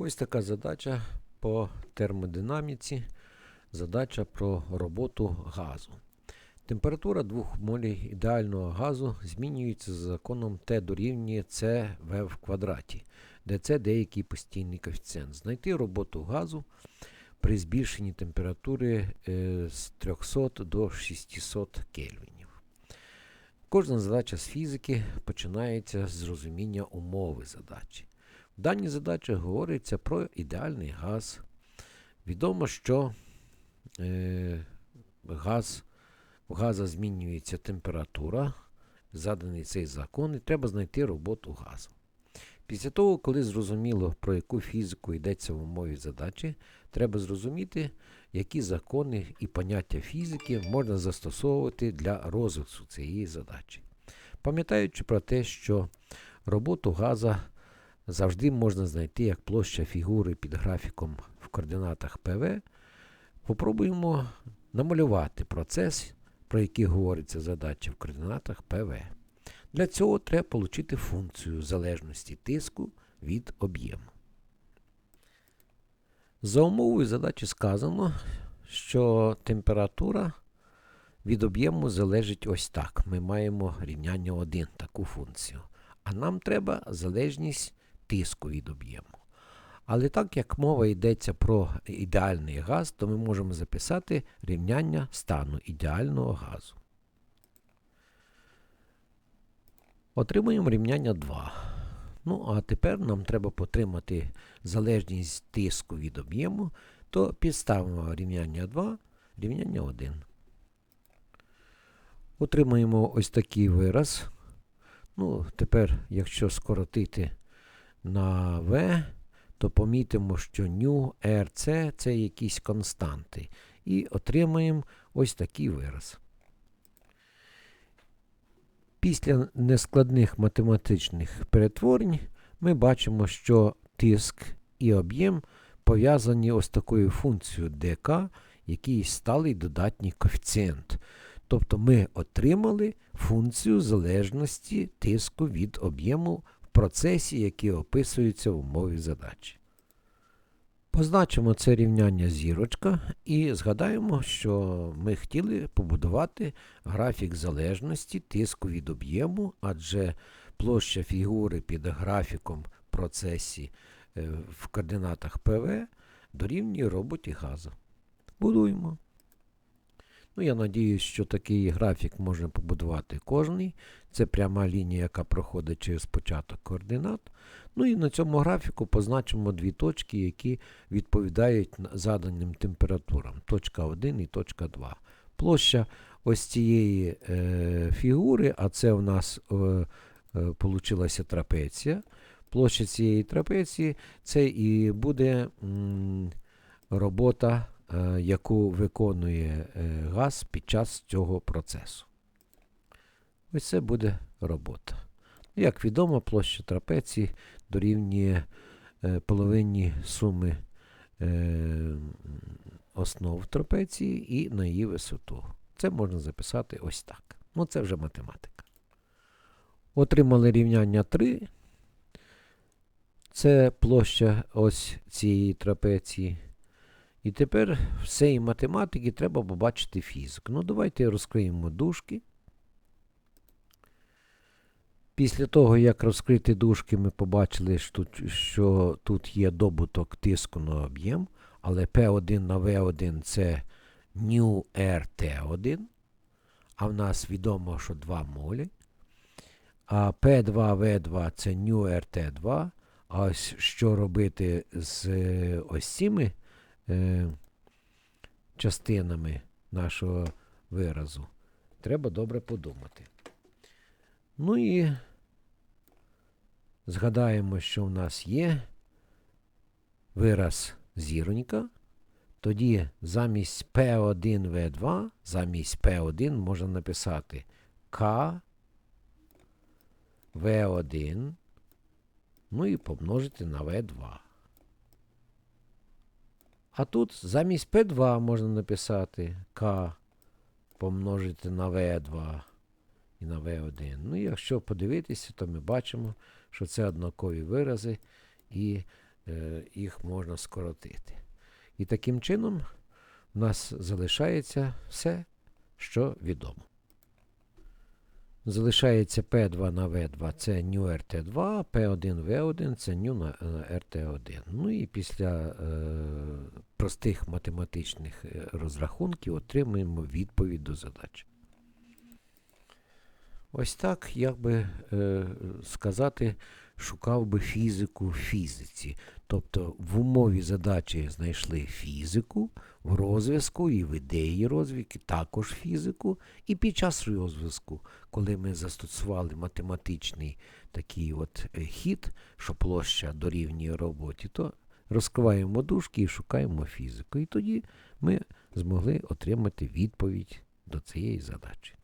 Ось така задача по термодинаміці. Задача про роботу газу. Температура 2 молей ідеального газу змінюється за законом Т дорівнює СВ в квадраті, де це деякий постійний коефіцієнт. Знайти роботу газу при збільшенні температури е, з 300 до 600 кельвінів. Кожна задача з фізики починається з розуміння умови задачі. В даній задачі говориться про ідеальний газ. Відомо, що е, газ, в газа змінюється температура, заданий цей закон, і треба знайти роботу газу. Після того, коли зрозуміло, про яку фізику йдеться в умові задачі, треба зрозуміти, які закони і поняття фізики можна застосовувати для розвитку цієї задачі. Пам'ятаючи про те, що роботу газа завжди можна знайти як площа фігури під графіком в координатах ПВ, попробуємо намалювати процес, про який говориться задача в координатах ПВ. Для цього треба отримати функцію залежності тиску від об'єму. За умовою задачі сказано, що температура від об'єму залежить ось так. Ми маємо рівняння 1, таку функцію. А нам треба залежність тиску від об'єму. Але так як мова йдеться про ідеальний газ, то ми можемо записати рівняння стану ідеального газу. Отримуємо рівняння 2. Ну, а тепер нам треба потримати залежність тиску від об'єму, то підставимо рівняння 2, рівняння 1. Отримаємо ось такий вираз. Ну, Тепер, якщо скоротити на V, то помітимо, що ню, RC це якісь константи. І отримаємо ось такий вираз. Після нескладних математичних перетворень ми бачимо, що тиск і об'єм пов'язані ось такою функцією dk, який сталий додатній коефіцієнт. Тобто ми отримали функцію залежності тиску від об'єму процесі, який описується в умові задачі. Позначимо це рівняння зірочка і згадаємо, що ми хотіли побудувати графік залежності тиску від об'єму, адже площа фігури під графіком процесі е, в координатах ПВ дорівнює роботі газу. Будуємо. Ну, Я надіюсь, що такий графік можна побудувати кожний. Це пряма лінія, яка проходить через початок координат. Ну і на цьому графіку позначимо дві точки, які відповідають заданим температурам. Точка 1 і точка 2. Площа ось цієї е, фігури, а це у нас е, е, трапеція. Площа цієї трапеції це і буде м, робота. Е, яку виконує е, газ під час цього процесу. Ось це буде робота. Як відомо, площа трапеції дорівнює е, половині суми основ трапеції і на її висоту. Це можна записати ось так. Ну, це вже математика. Отримали рівняння 3. Це площа ось цієї трапеції. І тепер в цієї математики треба побачити фізику. Ну, давайте розкриємо дужки. Після того, як розкрити дужки, ми побачили, що тут, що тут є добуток тиску на об'єм, але P1 на V1 це νRT1. RT1, а в нас відомо, що 2 молі. А P2V2 це νRT2. RT2. А ось що робити з е, ось цими е, частинами нашого виразу. Треба добре подумати. Ну і згадаємо, що в нас є вираз зіронька. Тоді замість P1V2, замість P1 можна написати K V1, ну і помножити на V2. А тут замість P2 можна написати K помножити на V2 і на V1. Ну, якщо подивитися, то ми бачимо, що це однакові вирази, і е, їх можна скоротити. І таким чином у нас залишається все, що відомо. Залишається P2 на V2 це new RT2, P1 V1 це new на е, RT1. Ну і після е, простих математичних е, розрахунків отримуємо відповідь до задачі. Ось так, як би е, сказати, шукав би фізику в фізиці. Тобто в умові задачі знайшли фізику, в розв'язку і в ідеї розвідки також фізику, і під час розв'язку, коли ми застосували математичний такий от е, хід, що площа дорівнює роботі, то розкриваємо дужки і шукаємо фізику. І тоді ми змогли отримати відповідь до цієї задачі.